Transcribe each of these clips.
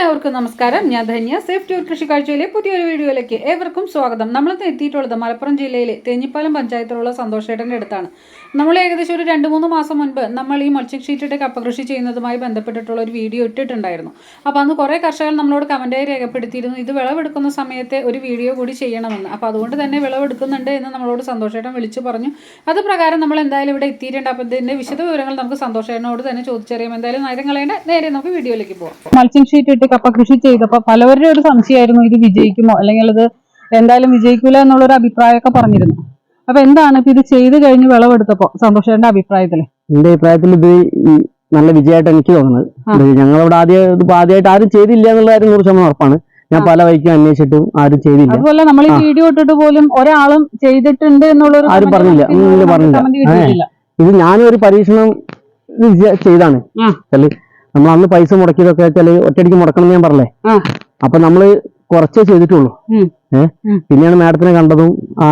എല്ലാവർക്കും നമസ്കാരം. ഞാൻ ധന്യ. സേഫ് ടൂർ കൃഷിക്കാഴ്ചയിലെ പുതിയൊരു വീഡിയോയിലേക്ക് ഏവർക്കും സ്വാഗതം. നമ്മളിന്ന് എത്തിയിട്ടുള്ളത് മലപ്പുറം ജില്ലയിലെ തേഞ്ഞിപ്പാലം പഞ്ചായത്തിലുള്ള സന്തോഷേട്ടന്റെ അടുത്താണ്. നമ്മൾ ഏകദേശം ഒരു രണ്ട് മൂന്ന് മാസം മുൻപ് നമ്മൾ ഈ മൾച്ചിങ് ഷീറ്റിട്ട് കപ്പ കൃഷി ചെയ്യുന്നതുമായി ബന്ധപ്പെട്ടിട്ടുള്ള ഒരു വീഡിയോ ഇട്ടിട്ടുണ്ടായിരുന്നു. അപ്പോൾ അന്ന് കുറേ കർഷകർ നമ്മളോട് കമന്റായി രേഖപ്പെടുത്തിയിരുന്നു ഇത് വിളവെടുക്കുന്ന സമയത്തെ ഒരു വീഡിയോ കൂടി ചെയ്യണമെന്ന്. അപ്പോൾ അതുകൊണ്ട് തന്നെ വിളവെടുക്കുന്നുണ്ട് എന്ന് നമ്മളോട് സന്തോഷേട്ടൻ വിളിച്ചു പറഞ്ഞു. അത് പ്രകാരം നമ്മൾ എന്തായാലും ഇവിടെ എത്തിയിട്ടുണ്ട്. അപ്പോൾ ഇതിന്റെ വിശദ വിവരങ്ങൾ നമുക്ക് സന്തോഷേട്ടനോട് തന്നെ ചോദിച്ചറിയാം. എന്തായാലും നേരം കളയേണ്ട നേരെ നമുക്ക് വീഡിയോയിലേക്ക് പോകാം മൾച്ചിങ് ഷീറ്റ് ഇട്ട് കപ്പ കൃഷി ചെയ്തപ്പോൾ പലവരുടെ ഒരു സംശയമായിരുന്നു ഇത് വിജയിക്കുമോ? അല്ലെങ്കിൽ അത് എന്തായാലും വിജയിക്കൂല എന്നുള്ളൊരു അഭിപ്രായമൊക്കെ പറഞ്ഞിരുന്നു. അപ്പൊ എന്താണ് ഇപ്പൊ ഇത് ചെയ്ത് കഴിഞ്ഞ് വിളവെടുത്തപ്പോ സന്തോഷേട്ടന്റെ അഭിപ്രായത്തിൽ എന്റെ അഭിപ്രായത്തിൽ ഇത് ഈ നല്ല വിജയമായിട്ട് എനിക്ക് തോന്നുന്നത് ഞങ്ങൾ ഇത് ഞങ്ങളവിടെ ആദ്യം ഇത് ആദ്യമായിട്ട് ആരും ചെയ്തില്ല എന്നുള്ള കാര്യം നൂറ് ശതമാനം ഉറപ്പാണ് ഞാൻ. പല വഴിക്കും അന്വേഷിച്ചിട്ടും ആരും ചെയ്തില്ല അതുപോലെ നമ്മൾ ഈ വീഡിയോ ഇട്ടിട്ട് പോലും ഒരാളും ചെയ്തിട്ടുണ്ട് എന്നുള്ളൊരു ആരും പറഞ്ഞില്ല. പറഞ്ഞില്ല. ഇത് ഞാനും ഞാനൊരു പരീക്ഷണം ഇത് ചെയ്താണ് ആ. വെച്ചാൽ നമ്മൾ അന്ന് പൈസ മുടക്കിയതൊക്കെ വെച്ചാൽ ഒറ്റയടിക്ക് മുടക്കണം എന്ന് ഞാൻ പറഞ്ഞേ ആ. അപ്പൊ നമ്മൾ കുറച്ചേ ചെയ്തിട്ടുള്ളൂ ഉം. ഏഹ് ഉം. പിന്നെയാണ് മാഡത്തിനെ കണ്ടതും ആ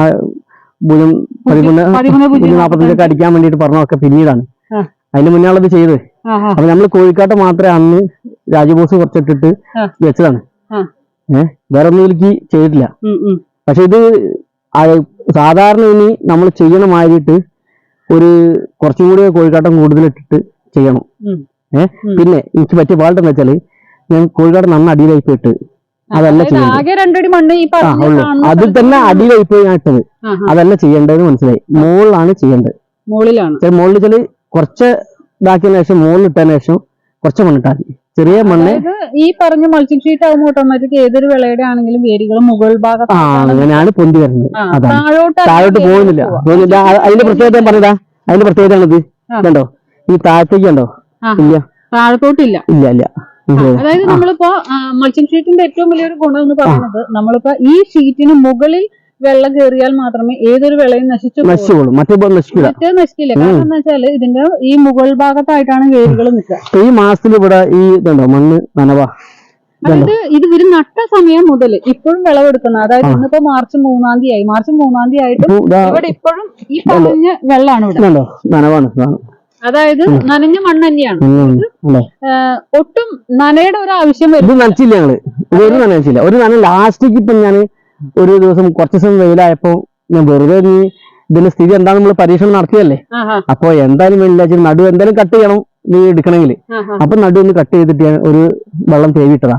ഭുജം പതിമൂന്ന് പതിമൂന്ന് പൂജ്യം ഭുജം നാപ്പത്തഞ്ചൊക്കെ അടിക്കാൻ വേണ്ടിട്ട് പറഞ്ഞൊക്കെ പിന്നീടാണ്. അതിന് മുന്നേ ഉള്ളത് ചെയ്ത്. അപ്പൊ നമ്മൾ കോഴിക്കാട്ട് മാത്രമേ അന്ന് രാജബോസ് കുറച്ചിട്ടിട്ട്. വെച്ചതാണ്. ഏഹ് വേറെ ഒന്നും എനിക്ക് ചെയ്തിട്ടില്ല. പക്ഷെ ഇത് സാധാരണ ഇനി നമ്മൾ ചെയ്യണ മാതിരിട്ട് ഒരു കുറച്ചും കൂടി കോഴിക്കാട്ടം കൂടുതൽ ഇട്ടിട്ട് ചെയ്യണം ഏഹ് പിന്നെ എനിക്ക് പറ്റിയ പാട്ടെന്ന് എന്താ വെച്ചാൽ ഞാൻ കോഴിക്കാട് നന്ന അടിയിലായി പോയിട്ട് അതല്ല ചെയ്യേണ്ടത്. അത് തന്നെ അടിയിലായി പോയി ആ. അതല്ല ചെയ്യേണ്ടതെന്ന് മനസ്സിലായി. മുകളിലാണ് ചെയ്യേണ്ടത്. മുകളിലാണ്. മുകളിൽ ചില കുറച്ച് ഇതാക്കിയതിനു ശേഷം മുകളിൽ ഇട്ടതിന് ശേഷം കുറച്ച് മണ്ണിട്ടാൽ മതി. ചെറിയ മണ്ണ് ഈ പറഞ്ഞ മൾച്ചിങ് ഷീറ്റ് ആകുമ്പോൾ ഓട്ടോമാറ്റിക് ഏതൊരു വിളയുടെ ആണെങ്കിലും വേരുകൾ മുകൾ ആ ഭാഗത്താണ് അങ്ങനെയാണ് പൊന്തി വരുന്നത്. താഴോട്ട് പോകുന്നില്ല. അതിന്റെ പ്രത്യേകത ഞാൻ പറഞ്ഞതാ. അതിന്റെ പ്രത്യേകത ഇത് ആ. കണ്ടോ? ഈ താഴത്തേക്ക് കണ്ടോ? ഇല്ല. താഴത്തോട്ടില്ല. ഇല്ല ഇല്ല? അതായത്. നമ്മളിപ്പോ മൾച്ചിങ് ഷീറ്റിന്റെ ഏറ്റവും വലിയൊരു ഗുണം എന്ന് പറയുന്നത് നമ്മളിപ്പോ ഈ ഷീറ്റിന് മുകളിൽ വെള്ളം കയറിയാൽ മാത്രമേ ഏതൊരു വിളയും നശിച്ചു നശിച്ചോളൂ. നശിച്ചു മറ്റേ നശിക്കില്ല മറ്റേ നശിക്കില്ല. കാരണം എന്താ വെച്ചാൽ ഇതിന്റെ ഈ മുകൾ ഭാഗത്തായിട്ടാണ് വേരുകൾ നിൽക്കുക. ഈ മാസത്തിൽ ഇവിടെ ഈ ഇതുണ്ടോ മണ്ണ് നനവാ? അതായത് ഇത് ഇവർ നട്ട സമയം മുതൽ ഇപ്പോഴും വിളവെടുക്കുന്നത് അതായത്. ഇന്നിപ്പോ മാർച്ച് മൂന്നാം തീയതി ആയി. മാർച്ച് മൂന്നാം തീയതി ആയിട്ട് ഇവിടെ ഇപ്പോഴും ഈ പറഞ്ഞ വെള്ളമാണ് ഇവിടെ. നനവാണ്. അതായത് നനഞ്ഞ മണ്ണ് തന്നെയാണ്. ഒട്ടും നനയുടെ ഒരു ആവശ്യം വരും ഇത് നനച്ചില്ല ഞങ്ങൾ. ഒരു നനച്ചില്ല ഒരു നന ലാസ്റ്റിക്ക് ഇപ്പൊ ഞാൻ ഒരു ദിവസം കുറച്ച് ദിവസം വെയിലായപ്പോ ഞാൻ വെറുതെ നീ ഇതിന്റെ സ്ഥിതി എന്താണെന്ന് നമ്മൾ പരീക്ഷണം നടത്തിയല്ലേ? അപ്പൊ എന്തായാലും വേണ്ടില്ല നടു എന്തായാലും കട്ട് ചെയ്യണം നീ എടുക്കണമെങ്കിൽ അപ്പൊ നടു ഒന്ന് കട്ട് ചെയ്തിട്ട് ഞാൻ ഒരു വെള്ളം തേവിട്ടതാ.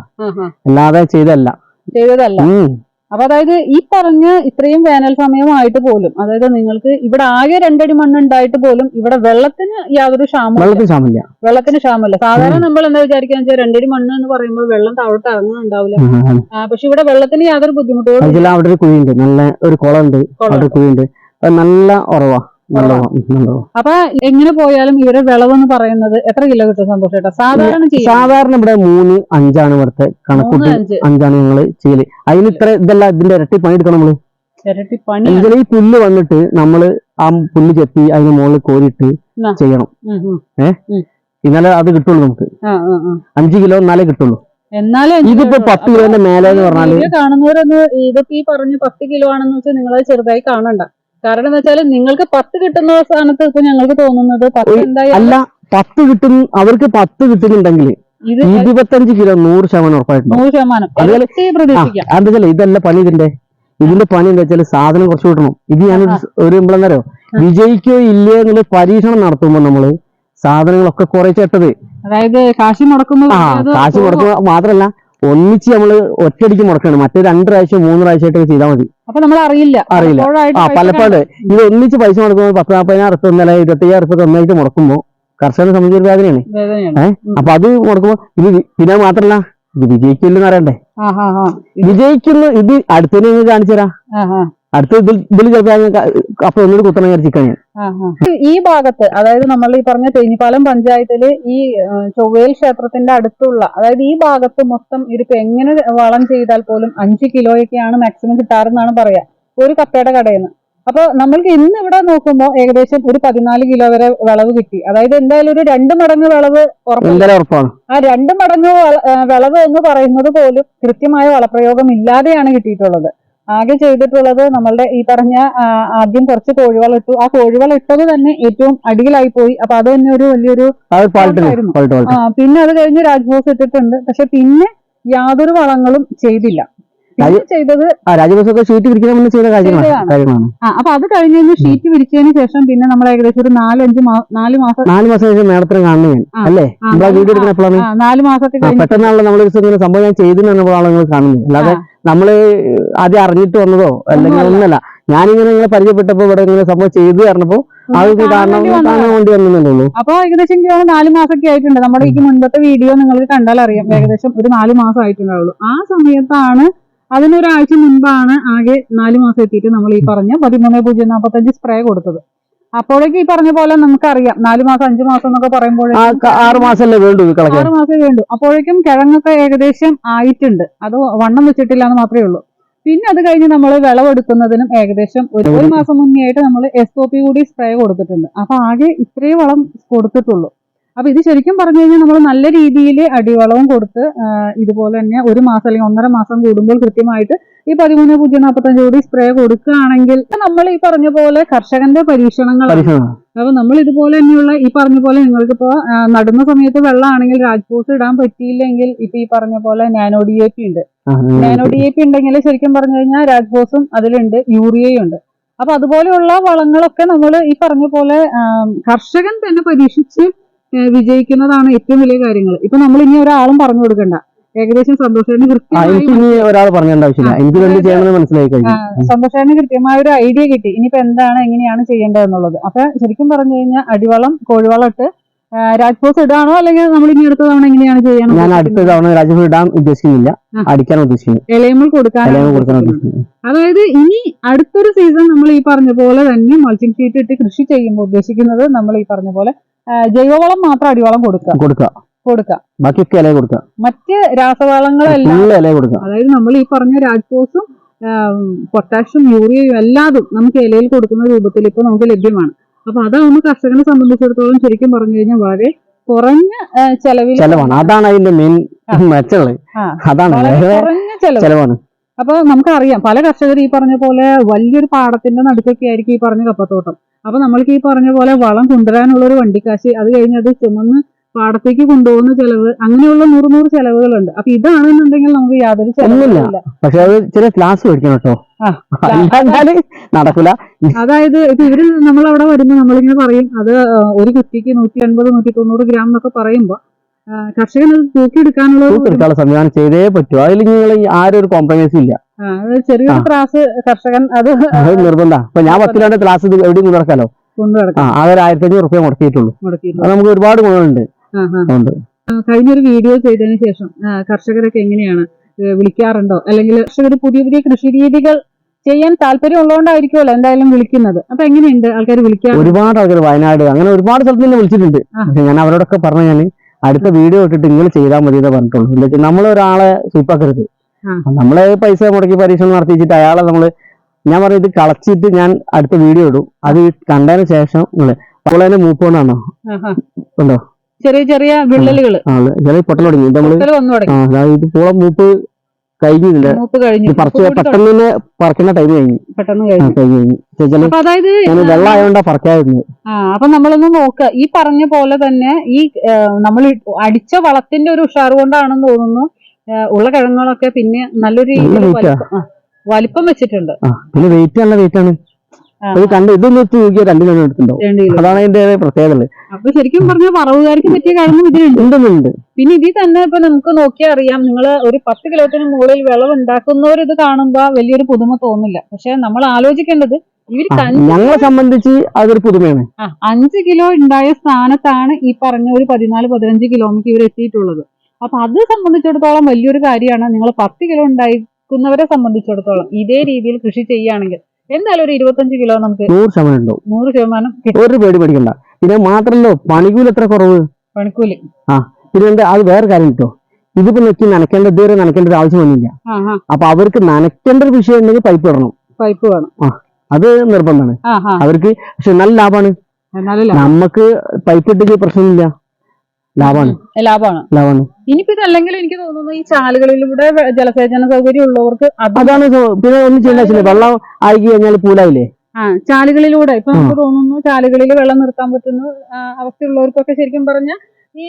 അല്ലാതെ ചെയ്തല്ല ചെയ്തതല്ല. അപ്പൊ അതായത് ഈ പറഞ്ഞ ഇത്രയും വേനൽ സമയമായിട്ട് പോലും അതായത് നിങ്ങൾക്ക് ഇവിടെ ആകെ രണ്ടടി മണ്ണ് ഉണ്ടായിട്ട് പോലും ഇവിടെ വെള്ളത്തിന് യാതൊരു ക്ഷാമവും വെള്ളത്തിന് ക്ഷാമമില്ല. സാധാരണ നമ്മൾ എന്താ വിചാരിക്കാന്ന് വെച്ചാൽ രണ്ടടി മണ്ണ് എന്ന് പറയുമ്പോൾ വെള്ളം താഴോട്ട് ഇറങ്ങുന്നുണ്ടാവില്ല പക്ഷെ ഇവിടെ വെള്ളത്തിന് യാതൊരു ബുദ്ധിമുട്ടുകളും അവിടെ ഒരു കുഴിയുണ്ട്. നല്ല ഒരു കുളം ഉണ്ട് കുഴിയുണ്ട്. നല്ല ഉറവാ. അപ്പൊ എങ്ങനെ പോയാലും ഇവരെ വിളവെന്ന് പറയുന്നത് എത്ര കിലോ കിട്ടും സന്തോഷേട്ടാ? സാധാരണ സാധാരണ ഇവിടെ മൂന്ന് അഞ്ചാണ് ഇവിടുത്തെ കണക്കൂട്ടി അഞ്ച്. അഞ്ചാണ് ഞങ്ങൾ ചെയ്യൽ. അതിന് ഇത്ര ഇതല്ല ഇതിന്റെ ഇരട്ടി പണി എടുക്കണം നമ്മൾ. ഇരട്ടി പണി ഈ പുല്ല് വന്നിട്ട് നമ്മൾ ആ പുല്ല് ചെത്തി അതിന് മുകളിൽ കോരിട്ട് ചെയ്യണം. ഏ? ഇന്നലെ അത് കിട്ടുള്ളൂ നമുക്ക്. അഞ്ചു. കിലോ എന്നാലേ കിട്ടുള്ളൂ. എന്നാലും ഇതിപ്പോ പത്ത് കിലോന്റെ മേലെ എന്ന് പറഞ്ഞാൽ കാണുന്നവരൊന്ന് ഇതൊക്കെ ഈ പറഞ്ഞ് പത്ത് കിലോ ആണെന്ന് വെച്ചാൽ നിങ്ങളത് ചെറുതായി കാണണ്ട. കാരണം എന്ന് വെച്ചാൽ നിങ്ങൾക്ക് പത്ത് കിട്ടുന്ന സ്ഥാനത്ത് ഇപ്പൊ ഞങ്ങൾക്ക് തോന്നുന്നത് പത്ത് ഒരു- എന്തായാലും അല്ല പത്ത് കിട്ടും അവർക്ക് പത്ത് കിട്ടുന്നുണ്ടെങ്കിൽ ഇരുപത്തഞ്ച് കിലോ നൂറ് ശതമാനം ഉറപ്പായിട്ടുണ്ട് നൂറ് ശതമാനം. അതുപോലെ- ഇരട്ടി പ്രതീക്ഷിക്കാം. എന്താ വെച്ചാൽ ഇതല്ല പണി ഇതിന്റെ. ഇതിന്റെ പണി എന്താ വെച്ചാൽ സാധനം കുറച്ച് കിട്ടണം. ഇത് ഞാൻ ഒരു എന്താ വിജയിക്കോ ഇല്ലയോ എന്നുള്ള പരീക്ഷണം നടത്തുമ്പോ നമ്മൾ സാധനങ്ങളൊക്കെ കുറെ ചേട്ടത് അതായത് കാശി മുടക്കുന്നു കാശി കാശ് മുടക്കുക മാത്രല്ല ഒന്നിച്ച് നമ്മൾ ഒറ്റയടിക്ക് മുടക്കണം. മറ്റേ രണ്ട് പ്രാവശ്യം മൂന്ന് പ്രാവശ്യമായിട്ടൊക്കെ ചെയ്താൽ മതി. അപ്പൊ നമ്മൾ അറിയില്ല. അറിയില്ല. ആ പലപ്പോഴും ഇത് ഒന്നിച്ച് പൈസ മുടക്കുമ്പോൾ പത്ത് നാൽപ്പതിനായിരം ഉറുപ്പ് ഒന്നല്ല ഇരുപത്തയ്യായിരം ഉറുപ്പ് ഒന്നായിട്ട് മുടക്കുമ്പോ കർഷകനെ സംബന്ധിച്ച ഒരു വേദനയാണ്. ഏഹ്. അപ്പൊ അത് മുടക്കുമ്പോ ഇത് പിന്നെ മാത്രല്ല. ഇത് വിജയിക്കില്ലെന്ന് അറിയണ്ടേ വിജയിക്കുന്നു. ഇത് അടുത്തതിനെ കാണിച്ചു തരാം അടുത്ത ഇതിൽ ഇതിൽ ചിലപ്പോ അപ്പൊ ഒന്നുകൂടി കുത്തണം ആ. ഈ ഭാഗത്ത് അതായത് നമ്മൾ ഈ പറഞ്ഞ തേഞ്ഞിപ്പാലം പഞ്ചായത്തിൽ ഈ ചൊവ്വേൽ ക്ഷേത്രത്തിന്റെ അടുത്തുള്ള അതായത് ഈ ഭാഗത്ത് മൊത്തം ഇതിപ്പോ എങ്ങനെ വളം ചെയ്താൽ പോലും അഞ്ച് കിലോയൊക്കെയാണ് മാക്സിമം കിട്ടാറെന്നാണ് പറയാ. ഒരു കപ്പയുടെ കടയിൽ നിന്ന് അപ്പൊ നമ്മൾക്ക് ഇന്ന് ഇവിടെ നോക്കുമ്പോൾ ഏകദേശം ഒരു പതിനാല് കിലോ വരെ വിളവ് കിട്ടി. അതായത് എന്തായാലും ഒരു രണ്ട് മടങ്ങ് വിളവ് ഉറപ്പാണ്. ആ രണ്ട് മടങ്ങ് വിളവ് എന്ന് പറയുന്നത് പോലും കൃത്യമായ വളപ്രയോഗം ഇല്ലാതെയാണ് കിട്ടിയിട്ടുള്ളത്. ആകെ ചെയ്തിട്ടുള്ളത് നമ്മളുടെ ഈ പറഞ്ഞ ആദ്യം കുറച്ച് കോഴിവളം ഇട്ടു. ആ കോഴിവളം ഇട്ടത് തന്നെ ഏറ്റവും അടിയിലായി പോയി അപ്പൊ അത് തന്നെ ഒരു വലിയൊരു പിന്നെ അത് കഴിഞ്ഞ് രാജ്ഭോസ് ഇട്ടിട്ടുണ്ട്. പക്ഷെ പിന്നെ യാതൊരു വളങ്ങളും ചെയ്തില്ല. ചെയ്തത് ആ ഷീറ്റ് മുന്നേ ചെയ്ത കാര്യമാണ്. അപ്പൊ അത് കഴിഞ്ഞ് ഷീറ്റ് പിരിച്ചതിന് ശേഷം പിന്നെ നമ്മൾ ഏകദേശം ഒരു നാലഞ്ച് നാല് മാസം നാല് മാസം ശേഷം മേഡത്തിന് കാണുന്നു ഞാൻ അല്ലേ? വീഡിയോ എടുക്കുന്ന എപ്പോഴാണ്? നാല് പെട്ടെന്നാണല്ലോ നമ്മൾ ഇങ്ങനെ സംഭവം ഞാൻ ചെയ്തു എന്നപ്പോഴാണ് നിങ്ങൾ കാണുന്നത്. അല്ലാതെ നമ്മൾ ആദ്യം അറിഞ്ഞിട്ട് വന്നതോ അല്ലെങ്കിൽ ഒന്നല്ല. ഞാനിങ്ങനെ നിങ്ങളെ പരിചയപ്പെട്ടപ്പോ ഇവിടെ ഇങ്ങനെ സംഭവം ചെയ്തു പറഞ്ഞപ്പോ അത് കാണാൻ വേണ്ടി വന്നതേ അപ്പൊ ഏകദേശം എനിക്ക് നാല് മാസമൊക്കെ ആയിട്ടുണ്ട്. നമ്മുടെ ഈ മുൻപത്തെ വീഡിയോ നിങ്ങൾക്ക് കണ്ടാൽ അറിയാം. ഏകദേശം ഒരു നാല് മാസം ആയിട്ടുണ്ടാവുള്ളൂ. ആ സമയത്താണ് അതിനൊരാഴ്ച മുൻപാണ് ആകെ നാല് മാസം എത്തിയിട്ട് നമ്മൾ ഈ പറഞ്ഞ പതിമൂന്ന് പൂജ്യം നാൽപ്പത്തഞ്ച് സ്പ്രേ കൊടുത്തത്. അപ്പോഴേക്ക് ഈ പറഞ്ഞ പോലെ നമുക്കറിയാം. നാല് മാസം അഞ്ചു മാസം എന്നൊക്കെ പറയുമ്പോൾ ആറ് മാസമല്ലേ വേണ്ടു ആറ് മാസമേ വേണ്ടു. അപ്പോഴേക്കും കിഴങ്ങൊക്കെ ഏകദേശം ആയിട്ടുണ്ട്. അത് വണ്ണം വെച്ചിട്ടില്ല എന്ന് മാത്രമേ ഉള്ളൂ. പിന്നെ അത് കഴിഞ്ഞ് നമ്മൾ വിളവെടുക്കുന്നതിനും ഏകദേശം ഒരു ഒരു മാസം മുന്നേ ആയിട്ട് നമ്മൾ എസ് ഒ പി കൂടി സ്പ്രേ കൊടുത്തിട്ടുണ്ട്. അപ്പൊ ആകെ ഇത്രയും വളം കൊടുത്തിട്ടുള്ളൂ. അപ്പൊ ഇത് ശരിക്കും പറഞ്ഞു കഴിഞ്ഞാൽ നമ്മൾ നല്ല രീതിയിൽ അടിവളവും കൊടുത്ത് ഇതുപോലെ തന്നെ ഒരു മാസം അല്ലെങ്കിൽ ഒന്നര മാസം കൂടുമ്പോൾ കൃത്യമായിട്ട് ഈ പതിമൂന്ന് പൂജ്യം നാൽപ്പത്തഞ്ച് കൂടി സ്പ്രേ കൊടുക്കുകയാണെങ്കിൽ നമ്മൾ ഈ പറഞ്ഞ പോലെ കർഷകന്റെ പരീക്ഷണങ്ങൾ പരീക്ഷണം അപ്പൊ നമ്മൾ ഇതുപോലെ തന്നെയുള്ള ഈ പറഞ്ഞ പോലെ നിങ്ങൾക്ക് ഇപ്പോ നടുന്ന സമയത്ത് വെള്ളമാണെങ്കിൽ രാജ്പോസ് ഇടാൻ പറ്റിയില്ലെങ്കിൽ ഇപ്പൊ ഈ പറഞ്ഞ പോലെ നാനോ ഡി എ പി ഉണ്ട്. Nano D A P. ഉണ്ടെങ്കിൽ ശരിക്കും പറഞ്ഞു കഴിഞ്ഞാൽ രാജ്പോസും അതിലുണ്ട് യൂറിയയും ഉണ്ട്. അപ്പൊ അതുപോലെയുള്ള വളങ്ങളൊക്കെ നമ്മൾ ഈ പറഞ്ഞ പോലെ കർഷകൻ തന്നെ പരീക്ഷിച്ച് വിജയിക്കുന്നതാണ് ഏറ്റവും വലിയ കാര്യങ്ങൾ. ഇപ്പൊ നമ്മൾ ഇനി ഒരാളും പറഞ്ഞു കൊടുക്കണ്ട. ഏകദേശം സന്തോഷത്തിന് ആ കൃത്യമായി ഒരാൾ ആവശ്യമില്ല. എനിക്ക് വേണ്ടി അതായത് ചെയ്യണമെന്ന് മനസ്സിലായി കഴിഞ്ഞു. സന്തോഷേട്ടന് കൃത്യമായ ഒരു ഐഡിയ കിട്ടി. ഇനിയിപ്പോ എന്താണ് എങ്ങനെയാണ് ചെയ്യേണ്ടതെന്നുള്ളത് അപ്പൊ ശരിക്കും പറഞ്ഞു കഴിഞ്ഞാൽ അടിവളം കോഴിവളം ഇട്ട് രാജ്ഭോസ് ഇടാണോ അല്ലെങ്കിൽ നമ്മൾ ഇനി അടുത്ത തവണ എങ്ങനെയാണ് ചെയ്യാൻ ഞാൻ അടുത്ത തവണ രാജ്ഭോസ് ഇടാൻ ഉദ്ദേശിക്കുന്നില്ല. അടിക്കാൻ ഉദ്ദേശിക്കുന്നു. ഇലയമ്മൾ കൊടുക്കാൻ അതായത് ഇനി അടുത്തൊരു സീസൺ നമ്മൾ ഈ പറഞ്ഞ പോലെ തന്നെ മൾച്ചിങ് ഷീറ്റ് ഇട്ട് കൃഷി ചെയ്യുമ്പോൾ ഉദ്ദേശിക്കുന്നത് നമ്മൾ ഈ പറഞ്ഞ പോലെ ജൈവവളം മാത്രം അടിവളം കൊടുക്കുക. കൊടുക്കുക. കൊടുക്കുക. ബാക്കിയൊക്കെ ഇല കൊടുക്കുക. മറ്റ് രാസവളങ്ങളെല്ലാം ഇല കൊടുക്കുക. അതായത് നമ്മൾ ഈ പറഞ്ഞ രാജ്കോസും പൊട്ടാഷ്യം യൂറിയയും എല്ലാതും നമുക്ക് ഇലയിൽ കൊടുക്കുന്ന രൂപത്തിൽ ഇപ്പൊ നമുക്ക് ലഭ്യമാണ്. അപ്പൊ അതാവുമ്പോൾ കർഷകനെ സംബന്ധിച്ചിടത്തോളം ശരിക്കും പറഞ്ഞു കഴിഞ്ഞാൽ വളരെ കുറഞ്ഞ ചെലവിൽ ചെലവാണ്. അതാണ് അതിന്റെ മെയിൻ മെച്ചമുള്ളത് അതാണ് കുറഞ്ഞ ചെലവ്. ചെലവാണ്. അപ്പൊ നമുക്കറിയാം പല കർഷകർ ഈ പറഞ്ഞ പോലെ വലിയൊരു പാടത്തിന്റെ നടുക്കൊക്കെ ആയിരിക്കും ഈ പറഞ്ഞ കപ്പത്തോട്ടം. അപ്പൊ നമ്മൾക്ക് ഈ പറഞ്ഞ പോലെ വളം കൊണ്ടുവരാനുള്ള ഒരു വണ്ടിക്കാശ് അത് കഴിഞ്ഞത് അത് ചുമന്ന് പാടത്തേക്ക് കൊണ്ടുപോകുന്ന ചെലവ് അങ്ങനെയുള്ള നൂറ് നൂറ് ചെലവുകളുണ്ട്. അപ്പൊ ഇതാണെന്നുണ്ടെങ്കിൽ നമുക്ക് യാതൊരു. ചെലവില്ല പക്ഷെ അത് ചില ക്ലാസ് മേടിക്കണം കേട്ടോ. നടക്കില്ല അതായത് ഇപ്പൊ ഇവർ നമ്മളവിടെ വരുമ്പോൾ നമ്മളിങ്ങനെ പറയും അത് ഒരു കുറ്റിക്ക് നൂറ്റി അൻപത് നൂറ്റി തൊണ്ണൂറ് ഗ്രാം എന്നൊക്കെ പറയുമ്പോ കർഷകൻ അത് തൂക്കിയെടുക്കാനുള്ള സംവിധാനം ചെയ്തേ പറ്റൂ. അതിൽ നിങ്ങൾ ആരും ഒരു കോംപ്രമൈസ് ഇല്ല. ചെറിയൊരു ക്ലാസ് ത്രാസ് കർഷകൻ അത് നിർബന്ധം. ഞാൻ പത്ത് രണ്ട് ക്ലാസ് എവിടെയും കൊണ്ടുനടക്കാലോ കൊണ്ടു ആ നടക്കും അതൊരു ആയിരത്തി അഞ്ഞൂറ് റുപ്യ മുടക്കിയിട്ടുള്ളൂ. അത് നമുക്ക് ഒരുപാട് ഗുണമുണ്ട് കഴിഞ്ഞൊരു വീഡിയോ ചെയ്തതിനു ശേഷം കർഷകരൊക്കെ എങ്ങനെയാണ് വിളിക്കാറുണ്ടോ? അല്ലെങ്കിൽ കർഷകർ പുതിയ പുതിയ കൃഷി രീതികൾ ചെയ്യാൻ താല്പര്യം ഉള്ളതുകൊണ്ടായിരിക്കുമല്ലോ എന്തായാലും വിളിക്കുന്നത്. അപ്പൊ എങ്ങനെയുണ്ട് ആൾക്കാർ വിളിക്കാൻ? ഒരുപാട് ആൾക്കാർ വയനാട് അങ്ങനെ ഒരുപാട് സ്ഥലത്ത് നിന്ന് വിളിച്ചിട്ടുണ്ട്. ഞാൻ അവരോടൊക്കെ പറഞ്ഞു ഞാൻ അടുത്ത വീഡിയോ ഇട്ടിട്ട് നിങ്ങൾ ചെയ്താൽ മതി എന്ന് പറഞ്ഞിട്ടുള്ളൂ നമ്മളൊരാളെ സ്വീപ്പാക്കരുത് ആ. നമ്മളെ പൈസ മുടക്കി പരീക്ഷണം നടത്തിച്ചിട്ട് അയാളെ നമ്മൾ ഞാൻ പറഞ്ഞു ഇത് കളച്ചിട്ട് ഞാൻ അടുത്ത വീഡിയോ ഇടും. അത് കണ്ടതിന് ശേഷം നിങ്ങൾ അപ്പോൾ അതിന്റെ മൂപ്പോണ്ടാണോ. ഉണ്ടോ? ചെറിയ ചെറിയ വിള്ളലുകൾ ചെറിയ പൊട്ടൽ തുടങ്ങി. ഇത് നമ്മൾ ഇത് പൂളം മൂപ്പ് കഴിഞ്ഞില്ല പറിച്ച് പെട്ടെന്ന് തന്നെ പറിക്കുന്ന ടൈം കഴിഞ്ഞു. പെട്ടെന്ന് കഴിഞ്ഞു. അതായത് വെള്ളം ആയതുകൊണ്ടാ പറക്കായിരുന്നു അപ്പൊ നമ്മളൊന്ന് നോക്കുക ഈ പറഞ്ഞ പോലെ തന്നെ ഈ നമ്മൾ അടിച്ച വളത്തിന്റെ ഒരു ഉഷാർ കൊണ്ടാണെന്ന് തോന്നുന്നു. ഉള്ള കിഴങ്ങുകളൊക്കെ പിന്നെ നല്ലൊരു. വലിപ്പം. വെച്ചിട്ടുണ്ട്. പിന്നെ വെയിറ്റ് നല്ല വെയിറ്റ് ആണ്. അത് കണ്ട് ഇതൊന്ന് രണ്ടു എടുത്തിട്ടുണ്ടാവും. അതാണ് അതിന്റെ പ്രത്യേകത ഉള്ളത്. അപ്പൊ ശരിക്കും പറഞ്ഞ പറവുകാർക്ക് പറ്റിയ കിഴങ്ങും ഇതിലുണ്ട് പിന്നെ ഇതിൽ തന്നെ ഇപ്പൊ നമുക്ക് നോക്കിയാൽ അറിയാം നിങ്ങൾ ഒരു പത്ത് കിലോത്തിന് മുകളിൽ വിളവ് ഉണ്ടാക്കുന്നവർ ഇത് കാണുമ്പോ വലിയൊരു പുതുമ തോന്നില്ല. പക്ഷെ നമ്മൾ ആലോചിക്കേണ്ടത് ഞങ്ങളെ സംബന്ധിച്ച് അതൊരു പുതുമയാണ്. അഞ്ച് കിലോ ഉണ്ടായ സ്ഥാനത്താണ് ഈ പറഞ്ഞ ഒരു പതിനാല് പതിനഞ്ച് കിലോമീറ്റർ ഇവർ എത്തിയിട്ടുള്ളത്. അപ്പൊ അത് സംബന്ധിച്ചിടത്തോളം വലിയൊരു കാര്യമാണ്. നിങ്ങൾ പത്ത് കിലോ ഉണ്ടായിരിക്കുന്നവരെ സംബന്ധിച്ചിടത്തോളം ഇതേ രീതിയിൽ കൃഷി ചെയ്യുകയാണെങ്കിൽ എന്തായാലും ഒരു ഇരുപത്തഞ്ച് കിലോ നമുക്ക് നൂറ് ശതമാനം ഉണ്ടാവും. നൂറ് ശതമാനം ഒരു പേടി പഠിക്കണ്ട പിന്നെ മാത്രല്ലോ പണിക്കൂലി എത്ര കുറവ്? പണിക്കൂലി. ആ പിന്നെ അത് വേറെ കാര്യം കിട്ടോ? ഇതിപ്പോ നെക്കി നനക്കേണ്ട ഇതുവരെ നനക്കേണ്ട ഒരു ആവശ്യം വന്നില്ല. ആ ആ. അപ്പൊ അവർക്ക് നനക്കേണ്ട ഒരു വിഷയം ഉണ്ടെങ്കിൽ പൈപ്പ് ഇടണം. പൈപ്പ് വേണം. അത് നിർബന്ധമാണ്. ആ ആ. അവർക്ക് പക്ഷെ നല്ല ലാഭമാണ്. നമുക്ക് പൈപ്പ് ഇട്ടിട്ട് പ്രശ്നമില്ല. ലാഭമാണ്. ലാഭമാണ്. ലാഭമാണ്. ഇനിയിപ്പോ ഇതല്ലെങ്കിൽ എനിക്ക് തോന്നുന്നു ഈ ചാലുകളിലൂടെ ജലസേചന സൗകര്യം ഉള്ളവർക്ക് അതാണ് പിന്നെ ഒന്നും ചെയ്യേണ്ട വെള്ളം ആയി കഴിഞ്ഞാൽ പൂലായില്ലേ? ആ ചാലുകളിലൂടെ. ഇപ്പൊ നമുക്ക് തോന്നുന്നു ചാലുകളിൽ വെള്ളം നിർത്താൻ പറ്റുന്ന അവസ്ഥയുള്ളവർക്കൊക്കെ ശരിക്കും പറഞ്ഞ ഈ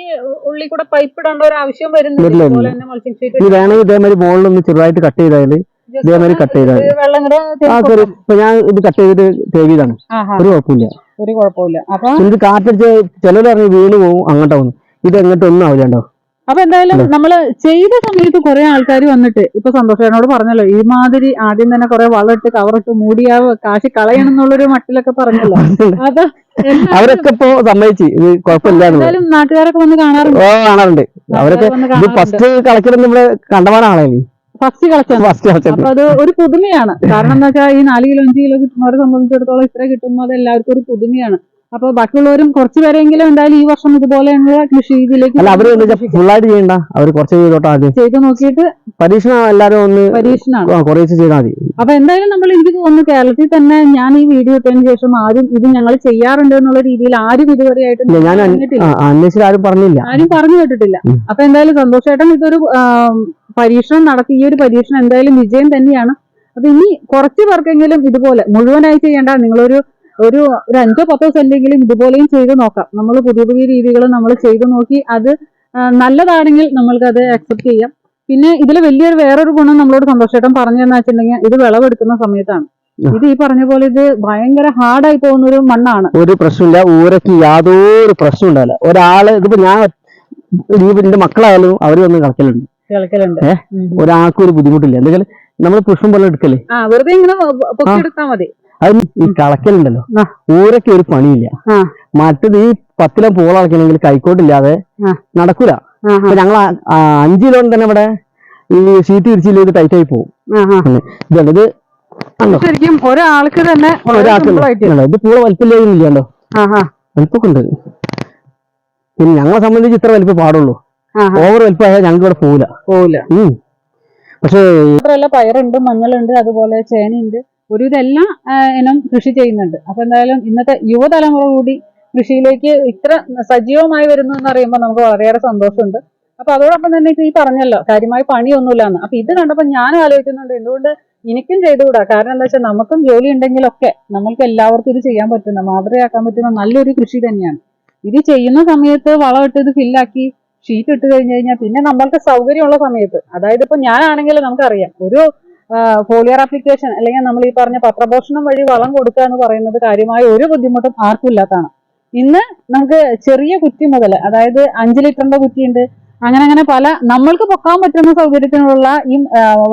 ഉള്ളി കൂടെ പൈപ്പ് ഇടേണ്ട ഒരു ആവശ്യം വരുന്നില്ല വേണമെങ്കിൽ ഇതേമാതിരി മുകളിലൊന്ന് ചെറുതായിട്ട് കട്ട് just ഇതേമാതിരി കട്ട് ചെയ്താൽ ഇപ്പൊ ഞാൻ ഇത് കട്ട് ചെയ്തിട്ട് തേവിയതാണ് ഒരു കുഴപ്പമില്ല. ഒരു കുഴപ്പമില്ല. അപ്പൊ ഇത് കാറ്റടിച്ച് ചിലർ പറഞ്ഞ് വീണ് പോകും അങ്ങോട്ടാവും ഇത് എങ്ങോട്ടൊന്നും ആവില്ലണ്ടോ അപ്പൊ എന്തായാലും നമ്മൾ ചെയ്ത സമയത്ത് കുറെ ആൾക്കാർ വന്നിട്ട് ഇപ്പൊ സന്തോഷേനോട് പറഞ്ഞല്ലോ ഈ മാതിരി ആദ്യം തന്നെ കുറെ വളമിട്ട് കവറിട്ട് മൂടിയാ കാശ് കളയണം എന്നുള്ളൊരു മട്ടിലൊക്കെ പറഞ്ഞല്ലോ. അത് അവരൊക്കെ ഇപ്പൊ സമ്മതിച്ചു ഇത് കുഴപ്പമില്ല എന്തായാലും നാട്ടുകാരൊക്കെ വന്ന് കാണാറുണ്ട്. ഓ കാണാറുണ്ട്. അവരൊക്കെ ഇത് ഫസ്റ്റ് കളക്കിടുന്ന നമ്മൾ കണ്ടമാനാണേ ഫസ്റ്റ് കളക്ഷൻ ഫസ്റ്റ് കളക്ഷൻ അപ്പൊ അത് ഒരു പുതുമയാണ്. കാരണം എന്താ വെച്ചാൽ ഈ നാല് കിലോ അഞ്ച് കിലോ കിട്ടുന്നവരെ സംബന്ധിച്ചിടത്തോളം ഇത്ര കിട്ടുമ്പോൾ അത് എല്ലാവർക്കും ഒരു പുതുമയാണ്. അപ്പൊ ബാക്കിയുള്ളവരും കുറച്ച് പേരെങ്കിലും എന്തായാലും ഈ വർഷം ഇതുപോലെയുള്ള കൃഷി ഇതിലേക്ക് അല്ല അവർ കൃഷി ഫുള്ളായിട്ട് ചെയ്യണ്ട. അവർ കുറച്ച് ചെയ്തോട്ടെ ആദ്യം. ചെയ്ത് നോക്കിയിട്ട് പരീക്ഷണം എല്ലാരും ഒന്ന് പരീക്ഷണാണ് കുറേശ്ശെ ചെയ്താൽ മതി. അപ്പൊ എന്തായാലും നമ്മൾ എനിക്ക് തോന്നുന്നു കേരളത്തിൽ തന്നെ ഞാൻ ഈ വീഡിയോ ഇട്ടതിന് ശേഷം ആരും ഇത് ഞങ്ങൾ ചെയ്യാറുണ്ട് എന്നുള്ള രീതിയിൽ ആരും ഇതുവരെയായിട്ട് ഞാൻ അന്വേഷിച്ചിട്ട് ആരും പറഞ്ഞില്ല. ആരും പറഞ്ഞു കേട്ടിട്ടില്ല. അപ്പൊ എന്തായാലും സന്തോഷമായിട്ടും ഇതൊരു പരീക്ഷണം നടത്തി ഈ ഒരു പരീക്ഷണം എന്തായാലും വിജയം തന്നെയാണ്. അപ്പൊ ഇനി കുറച്ച് പേർക്കെങ്കിലും ഇതുപോലെ മുഴുവനായി ചെയ്യേണ്ട നിങ്ങളൊരു ഒരു ഒരു അഞ്ചോ പത്തോ സെന്റെങ്കിലും ഇതുപോലെയും ചെയ്ത് നോക്കാം. നമ്മൾ പുതിയ പുതിയ രീതികൾ നമ്മൾ ചെയ്തു നോക്കി അത് നല്ലതാണെങ്കിൽ നമ്മൾക്ക് അത് അക്സെപ്റ്റ് ചെയ്യാം. പിന്നെ ഇതിൽ വലിയൊരു വേറൊരു ഗുണം നമ്മളോട് സന്തോഷേട്ടൻ പറഞ്ഞു എന്ന് വെച്ചിട്ടുണ്ടെങ്കിൽ ഇത് വിളവെടുക്കുന്ന സമയത്താണ്. ഇത് ഈ പറഞ്ഞ പോലെ ഇത് ഭയങ്കര ഹാർഡായി പോകുന്ന ഒരു മണ്ണാണ്. ഒരു പ്രശ്നമില്ല. ഊരക്ക് യാതൊരു പ്രശ്നം ഉണ്ടാവില്ല. ഒരാൾ ഇതിപ്പോ ഞാൻ എന്റെ മക്കളായാലും അവർ വന്ന് കളിക്കലുണ്ട്. കളിക്കലുണ്ട്? ഒരാൾക്കും ഒരു ബുദ്ധിമുട്ടില്ല. എന്തെങ്കിലും നമ്മൾ പുഷ്പം പോലെ എടുക്കല്ലേ വെറുതെ ഇങ്ങനെ മതി. അത് ഈ കളക്കലുണ്ടല്ലോ ഊരൊക്കെ ഒരു പണിയില്ല. മറ്റത് ഈ പത്തിലം പൂളടക്കണമെങ്കിൽ കൈക്കോട്ടില്ലാതെ. നടക്കൂല. ഞങ്ങൾ അഞ്ചു കിലോ തന്നെ ഇവിടെ ഈ ഷീറ്റ് വിരിച്ചില്ല ഇത് ടൈറ്റ് ആയി പോകും ഇതുള്ളത് ശരിക്കും ഒരാൾക്ക് തന്നെ ഒരാൾക്ക്? ഇത് പൂള ആഹാ, വലിപ്പൊക്കെ ഉണ്ട് പിന്നെ ഞങ്ങളെ സംബന്ധിച്ച് ഇത്ര വലിപ്പം പാടുള്ളൂ. ഓവർ വലിപ്പമായാൽ ഞങ്ങൾക്ക് ഇവിടെ പോവില്ല. പോവില്ല. പക്ഷേ പയറുണ്ട് മഞ്ഞളുണ്ട് അതുപോലെ ചേനയുണ്ട്. ഒരു ആ, ഇനം കൃഷി ചെയ്യുന്നുണ്ട്. അപ്പൊ എന്തായാലും ഇന്നത്തെ യുവതലമുറ കൂടി കൃഷിയിലേക്ക് ഇത്ര സജീവമായി വരുന്നു എന്ന് അറിയുമ്പോൾ നമുക്ക് വളരെയേറെ സന്തോഷമുണ്ട്. അപ്പൊ അതോടൊപ്പം തന്നെ ഈ പറഞ്ഞല്ലോ കാര്യമായ പണിയൊന്നുമില്ല എന്ന് അപ്പൊ ഇത് കണ്ടപ്പോൾ ഞാൻ ആലോചിക്കുന്നുണ്ട് എന്തുകൊണ്ട് എനിക്കും ചെയ്തുകൂടാ? കാരണം എന്താ വെച്ചാൽ നമുക്കും ജോലി ഉണ്ടെങ്കിലൊക്കെ നമ്മൾക്ക് എല്ലാവർക്കും ഇത് ചെയ്യാൻ പറ്റുന്ന മാതൃകയാക്കാൻ പറ്റുന്ന നല്ലൊരു കൃഷി തന്നെയാണ്. ഇത് ചെയ്യുന്ന സമയത്ത് വളമിട്ട് ഇത് ഫില്ലാക്കി ഷീറ്റ് ഇട്ട് കഴിഞ്ഞ് കഴിഞ്ഞാൽ പിന്നെ നമ്മൾക്ക് സൗകര്യമുള്ള സമയത്ത് അതായത് ഇപ്പൊ ഞാനാണെങ്കിൽ നമുക്കറിയാം ഒരു ഫോളിയർ അപ്ലിക്കേഷൻ അല്ലെങ്കിൽ നമ്മൾ ഈ പറഞ്ഞ പത്രപോഷണം വഴി വളം കൊടുക്കുക എന്ന് പറയുന്നത് കാര്യമായ ഒരു ബുദ്ധിമുട്ടും ആർക്കും ഇല്ലാത്തതാണ്. ഇന്ന് നമുക്ക് ചെറിയ കുറ്റി മുതൽ അതായത് അഞ്ച് ലിറ്ററിന്റെ കുറ്റിയുണ്ട് അങ്ങനെ അങ്ങനെ പല നമ്മൾക്ക് പൊക്കാൻ പറ്റുന്ന സൗകര്യത്തിനുള്ള ഈ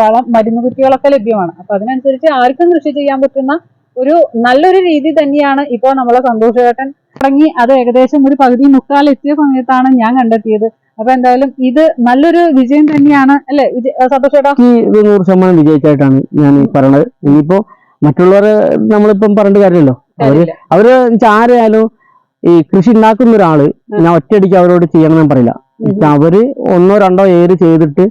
വളം മരുന്ന് കുറ്റികളൊക്കെ ലഭ്യമാണ്. അപ്പൊ അതിനനുസരിച്ച് ആർക്കും കൃഷി ചെയ്യാൻ പറ്റുന്ന ഒരു നല്ലൊരു രീതി തന്നെയാണ് ഇപ്പോൾ നമ്മളെ സന്തോഷേട്ടൻ തുടങ്ങി. അത് ഏകദേശം ഒരു പകുതി മുക്കാൽ എത്തിയ സമയത്താണ് ഞാൻ കണ്ടെത്തിയത്. അപ്പൊ എന്തായാലും ഇത് നല്ലൊരു വിജയം തന്നെയാണ്. അല്ലെ? സന്തോഷേട്ടാ ഈ ഇത് നൂറ് ശതമാനം വിജയിച്ചായിട്ടാണ് ഞാൻ പറയണത്. ഇനിയിപ്പോ മറ്റുള്ളവരെ നമ്മളിപ്പം പറഞ്ഞ കാര്യമല്ലോ. അവർ അവർ ആരായാലും ഈ കൃഷി ഉണ്ടാക്കുന്ന ഒരാൾ ഞാൻ ഒറ്റയടിക്ക് അവരോട് ചെയ്യണം ഞാൻ പറയില്ല. അവർ ഒന്നോ രണ്ടോ ഏര് ചെയ്തിട്ട്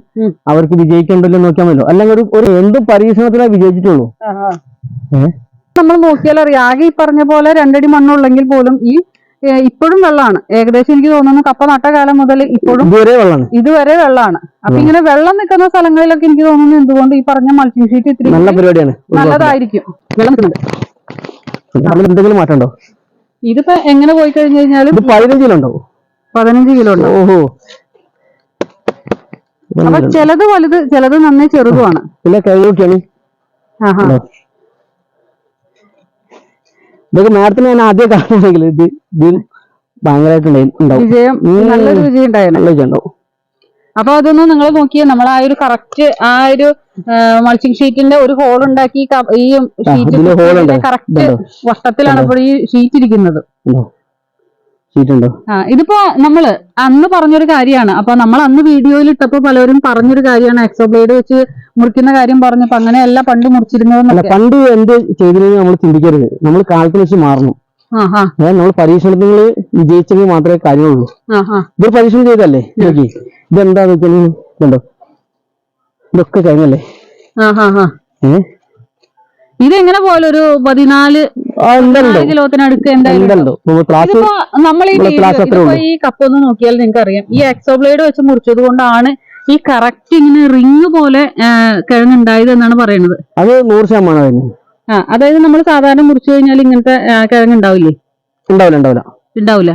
അവർക്ക് വിജയിക്കണ്ടല്ലോ നോക്കിയാൽ മതിയോ അല്ലെങ്കിൽ ഒരു ഒരു എന്തും പരീക്ഷണത്തിലേ വിജയിച്ചിട്ടുള്ളൂ. നമ്മൾ നോക്കിയാൽ അറിയാം. ആകെ ഈ പറഞ്ഞ പോലെ രണ്ടടി മണ്ണുള്ളെങ്കിൽ പോലും ഈ ഇപ്പോഴും വെള്ളമാണ്. ഏകദേശം എനിക്ക് തോന്നുന്നു കപ്പ നട്ട കാലം മുതൽ ഇപ്പോഴും ഇതുവരെ വെള്ളമാണ് ഇതുവരെ വെള്ളമാണ് അപ്പൊ ഇങ്ങനെ വെള്ളം നിൽക്കുന്ന സ്ഥലങ്ങളിലൊക്കെ എനിക്ക് തോന്നുന്നു എന്തുകൊണ്ട് ഈ പറഞ്ഞ മൾച്ചിങ് ഷീറ്റ് ഇത്തിരി നല്ല പരിപാടിയാണ്. നല്ലതായിരിക്കും. വെള്ളം നിൽക്കുന്നുണ്ട്. എന്തെങ്കിലും ഇതിപ്പോ എങ്ങനെ പോയി കഴിഞ്ഞു കഴിഞ്ഞാലും പതിനഞ്ച് കിലോ ഉണ്ടോ പതിനഞ്ച് കിലോ ഉണ്ട് ഓഹോ. അപ്പൊ ചിലത് വലുത് ചിലത് നന്നേ ചെറുതുമാണ്. പിന്നെ കൈകൊട്ടിയാണ് ആഹാ? ഇതൊക്കെ മാഡത്തിന് ഞാൻ ആദ്യം കാണുകയാണെങ്കിൽ ഇത് ഇതും ഭയങ്കരമായിട്ട് ഉണ്ടാവും. നല്ലൊരു വിജയം നല്ല ഉണ്ടാവും. അപ്പൊ അതൊന്നും നിങ്ങൾ നോക്കിയേ നമ്മൾ ആ ഒരു കറക്റ്റ് ആ ഒരു മൾച്ചിങ് ഷീറ്റിന്റെ ഒരു ഹോൾ ഉണ്ടാക്കി ഈ ഷീറ്റ്. കറക്റ്റ്? വട്ടത്തിലാണ് ഇപ്പോൾ ഈ ഷീറ്റ് ഇരിക്കുന്നത്. ആ ഇതിപ്പോ നമ്മൾ അന്ന് പറഞ്ഞൊരു കാര്യമാണ്. അപ്പൊ നമ്മൾ അന്ന് വീഡിയോയിൽ ഇട്ടപ്പോ പലരും പറഞ്ഞൊരു കാര്യമാണ്. എക്സോ ബ്ലേഡ് വെച്ച് മുറിക്കുന്ന കാര്യം പറഞ്ഞപ്പോ അങ്ങനെയല്ല പണ്ട് മുറിച്ചിരുന്നത് പണ്ട് എന്ത് ചെയ്തിരുന്നു നമ്മൾ ചിന്തിക്കരുത്. നമ്മൾ വെച്ച് മാറണം. നമ്മൾ പരീക്ഷണത്തിൽ വിജയിച്ചെങ്കിൽ മാത്രമേ കാര്യമുള്ളൂ. ഇതൊരു പരീക്ഷണം ചെയ്തല്ലേ നോക്കി ഇതെന്താന്ന് വെച്ചാൽ ഇതുണ്ടോ? ഇതൊക്കെ കഴിഞ്ഞല്ലേ ഏഹ് ഇതെങ്ങനെ പോലെ ഒരു പതിനാല് കിലോത്തിനടുക്ക് എന്തായാലും നമ്മൾ ഈ കപ്പ് ഒന്ന് നോക്കിയാൽ നിങ്ങൾക്ക് അറിയാം ഈ എക്സോ ബ്ലേഡ് വെച്ച് മുറിച്ചത് കൊണ്ടാണ് ഈ കറക്റ്റ് ഇങ്ങനെ റിങ് പോലെ കിഴങ്ങുണ്ടായത് എന്നാണ് പറയുന്നത്. അത് നൂറ് ശതമാനം ആ അതായത് നമ്മൾ സാധാരണ മുറിച്ചു കഴിഞ്ഞാൽ ഇങ്ങനത്തെ കിഴങ്ങുണ്ടാവില്ലേ? ഉണ്ടാവില്ല ഉണ്ടാവില്ല. ഉണ്ടാവില്ല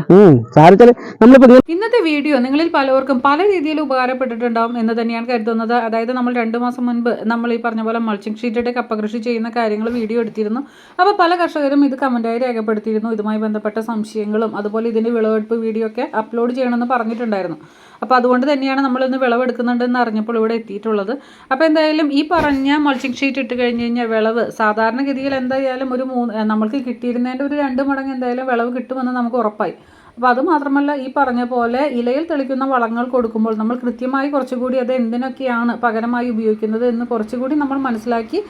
ഇന്നത്തെ വീഡിയോ നിങ്ങളിൽ പലവർക്കും പല രീതിയിൽ ഉപകാരപ്പെട്ടിട്ടുണ്ടാവും എന്ന് തന്നെയാണ് കരുതുന്നത്. അതായത് നമ്മൾ രണ്ടു മാസം മുൻപ് നമ്മൾ ഈ പറഞ്ഞ പോലെ മൾച്ചിങ് ഷീറ്റിട്ട് കപ്പ കൃഷി ചെയ്യുന്ന കാര്യങ്ങൾ വീഡിയോ എടുത്തിരുന്നു. അപ്പോൾ പല കർഷകരും ഇത് കമന്റായി രേഖപ്പെടുത്തിയിരുന്നു. ഇതുമായി ബന്ധപ്പെട്ട സംശയങ്ങളും അതുപോലെ ഇതിന്റെ വിളവെടുപ്പ് വീഡിയോ ഒക്കെ അപ്ലോഡ് ചെയ്യണമെന്ന് പറഞ്ഞിട്ടുണ്ടായിരുന്നു. അപ്പോൾ അതുകൊണ്ട് തന്നെയാണ് നമ്മളിന്ന് വിളവെടുക്കുന്നുണ്ടെന്ന് അറിഞ്ഞപ്പോൾ ഇവിടെ എത്തിയിട്ടുള്ളത്. അപ്പോൾ എന്തായാലും ഈ പറഞ്ഞ മൾച്ചിങ് ഷീറ്റ് ഇട്ട് കഴിഞ്ഞ് കഴിഞ്ഞാൽ വിളവ് സാധാരണഗതിയിൽ എന്തായാലും ഒരു മൂന്ന് നമ്മൾക്ക് കിട്ടിയിരുന്നതിന്റെ ഒരു രണ്ട് മടങ്ങ് എന്തായാലും വിളവ് കിട്ടുമെന്ന് നമുക്ക് ഉറപ്പായി. അപ്പോൾ അത് മാത്രമല്ല ഈ പറഞ്ഞ പോലെ ഇലയിൽ തെളിക്കുന്ന വളങ്ങൾ കൊടുക്കുമ്പോൾ നമ്മൾ കൃത്യമായി കുറച്ചുകൂടി അത് എന്തിനൊക്കെയാണ് പകരമായി ഉപയോഗിക്കുന്നത് എന്ന് കുറച്ചുകൂടി നമ്മൾ മനസ്സിലാക്കി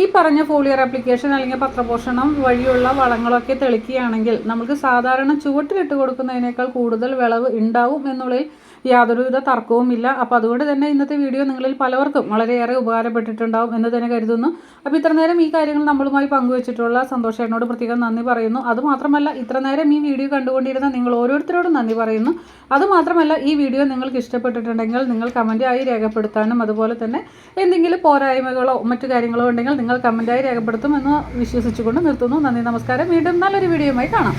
ഈ പറഞ്ഞ ഫോളിയർ ആപ്ലിക്കേഷൻ അല്ലെങ്കിൽ പത്രപോഷണം വഴിയുള്ള വളങ്ങളൊക്കെ തെളിക്കുകയാണെങ്കിൽ നമുക്ക് സാധാരണ ചുവട്ടിലിട്ട് കൊടുക്കുന്നതിനേക്കാൾ കൂടുതൽ വിളവ് ഉണ്ടാവും എന്നുള്ളതിൽ യാതൊരുവിധ തർക്കവുമില്ല. അപ്പോൾ അതുകൊണ്ട് തന്നെ ഇന്നത്തെ വീഡിയോ നിങ്ങളിൽ പലവർക്കും വളരെയേറെ ഉപകാരപ്പെട്ടിട്ടുണ്ടാവും എന്ന് തന്നെ കരുതുന്നു. അപ്പോൾ ഇത്ര നേരം ഈ കാര്യങ്ങൾ നമ്മളുമായി പങ്കുവച്ചിട്ടുള്ള സന്തോഷേട്ടനോട് പ്രത്യേകം നന്ദി പറയുന്നു. അതുമാത്രമല്ല ഇത്ര നേരം ഈ വീഡിയോ കണ്ടുകൊണ്ടിരുന്ന നിങ്ങൾ ഓരോരുത്തരോടും നന്ദി പറയുന്നു. അതുമാത്രമല്ല ഈ വീഡിയോ നിങ്ങൾക്ക് ഇഷ്ടപ്പെട്ടിട്ടുണ്ടെങ്കിൽ നിങ്ങൾ കമന്റായി രേഖപ്പെടുത്താനും അതുപോലെ തന്നെ എന്തെങ്കിലും പോരായ്മകളോ മറ്റു കാര്യങ്ങളോ ഉണ്ടെങ്കിൽ നിങ്ങൾ കമന്റായി രേഖപ്പെടുത്തുമെന്ന് വിശ്വസിച്ചുകൊണ്ട് നിർത്തുന്നു. നന്ദി നമസ്കാരം. വീണ്ടും നല്ലൊരു വീഡിയോയുമായി കാണാം.